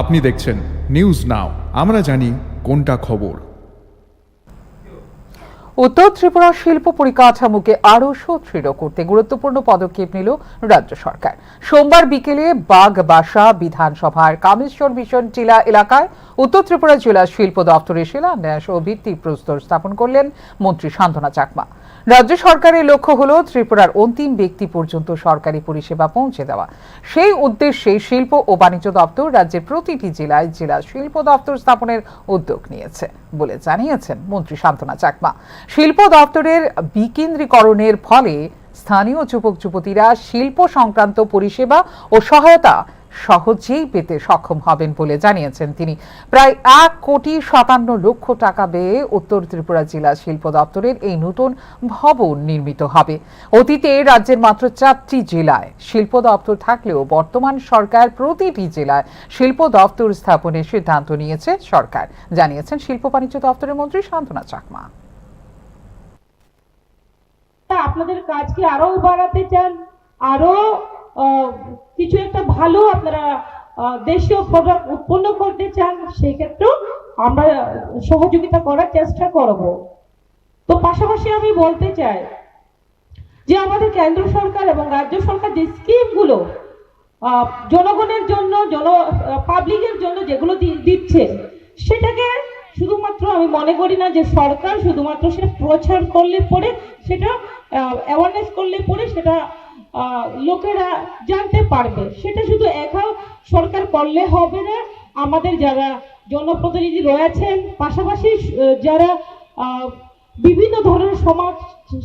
আপনি দেখছেন news now আমরা জানি কোনটা খবর। উত্তর ত্রিপুরা শিল্প পরিকাঠামোকে আরও সুদৃঢ় করতে গুরুত্বপূর্ণ পদক্ষেপ নিল রাজ্য সরকার। সোমবার বিকেলে বাঘ বাসা বিধানসভার কামেশ্বর মিশন টিলা এলাকায় উত্তর ত্রিপুরা জেলা শিল্প দপ্তরের শিলান্যাস ও ভিত্তিপ্রস্তর স্থাপন করলেন মন্ত্রী শান্তনা চাকমা। রাজ্য সরকারের লক্ষ্য হল ত্রিপুরার অন্তিম ব্যক্তি পর্যন্ত সরকারি পরিষেবা পৌঁছে দেওয়া। সেই উদ্দেশ্যে শিল্প ও বাণিজ্য দপ্তর রাজ্যের প্রতিটি জেলায় জেলা শিল্প দপ্তর স্থাপনের উদ্যোগ নিয়েছে বলে জানিয়েছেন মন্ত্রী শান্তনা চাকমা। শিল্প দপ্তরের বিকেন্দ্রীকরণের ফলে স্থানীয় যুবক যুবতীরা শিল্প সংক্রান্ত পরিষেবা ও সহায়তা সহজেই পেতে সক্ষম হবেন বলে জানিয়েছেন তিনি। প্রায় এক কোটি সাতান্ন লক্ষ টাকা ব্যয়ে উত্তর ত্রিপুরা জেলা শিল্প দপ্তরের এই নতুন ভবন নির্মিত হবে। অতীতে রাজ্যের মাত্র চারটি জেলায় শিল্প দপ্তর থাকলেও বর্তমান সরকার প্রতিটি জেলায় শিল্প দপ্তর স্থাপনের সিদ্ধান্ত নিয়েছে সরকার, জানিয়েছেন শিল্প বাণিজ্য দপ্তরের মন্ত্রী সান্ত্বনা চাকমা। আপনাদের কাজকে আরও বাড়াতে চান? আরও কিছু একটা ভালো আপনারা দেশীয় প্রোডাক্ট উৎপন্ন করতে চান, সেই ক্ষেত্রেও আমরা সহযোগিতা করার চেষ্টা করব। তো পাশাপাশি আমি বলতে চাই যে আমাদের কেন্দ্র সরকার এবং রাজ্য সরকার যে স্কিমগুলো জনগণের জন্য, জন পাবলিকের জন্য যেগুলো দিচ্ছে, সেটাকে শুধুমাত্র আমি মনে করি না যে সরকার শুধুমাত্র সেটা প্রচার করলে পরে, সেটা অ্যাওয়ারনেস করলে পরে সেটা লোকেরা জানতে পারবে। সেটা শুধু একা সরকার করলে হবে না, আমাদের যারা জনপ্রতিনিধি রয়েছেন, পাশাপাশি যারা বিভিন্ন ধরনের সমাজ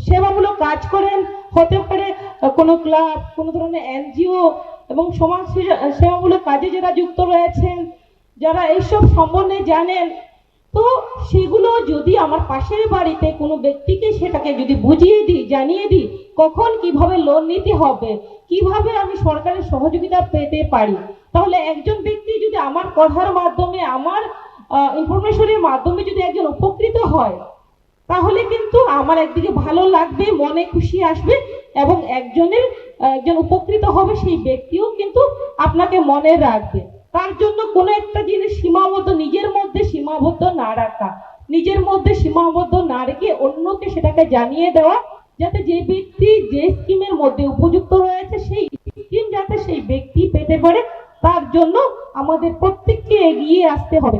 সেবামূলক কাজ করেন, হতে পারে কোনো ক্লাব, কোনো ধরনের এনজিও এবং সমাজ সেবামূলক কাজে যারা যুক্ত রয়েছেন, যারা এইসব সম্বন্ধে জানেন তো সেগুলো যদি আমার পাশের বাড়িতে কোনো ব্যক্তিকে সেটাকে যদি বুঝিয়ে দিই, জানিয়ে দিই, কখন কীভাবে লোন নিতে হবে, কীভাবে আমি সরকারের সহযোগিতা পেতে পারি? তাহলে একজন ব্যক্তি যদি আমার কথার মাধ্যমে, আমার ইনফরমেশনের মাধ্যমে যদি একজন উপকৃত হয়, তাহলে কিন্তু আমার একদিকে ভালো লাগবে, মনে খুশি আসবে এবং একজনের, একজন উপকৃত হবে, সেই ব্যক্তিও কিন্তু আপনাকে মনে রাখবে। তার জন্য কোনো একটা জিনিস সীমাবদ্ধ, নিজের মধ্যে সীমাবদ্ধ না রাখা, নিজের মধ্যে সীমাবদ্ধ না রেখে অন্যকে সেটাকে জানিয়ে দেওয়া, যাতে যে ব্যক্তি যে স্কিমের মধ্যে উপযুক্ত রয়েছে, সেই স্কিম যাতে সেই ব্যক্তি পেতে পারে, তার জন্য আমাদের প্রত্যেককে এগিয়ে আসতে হবে।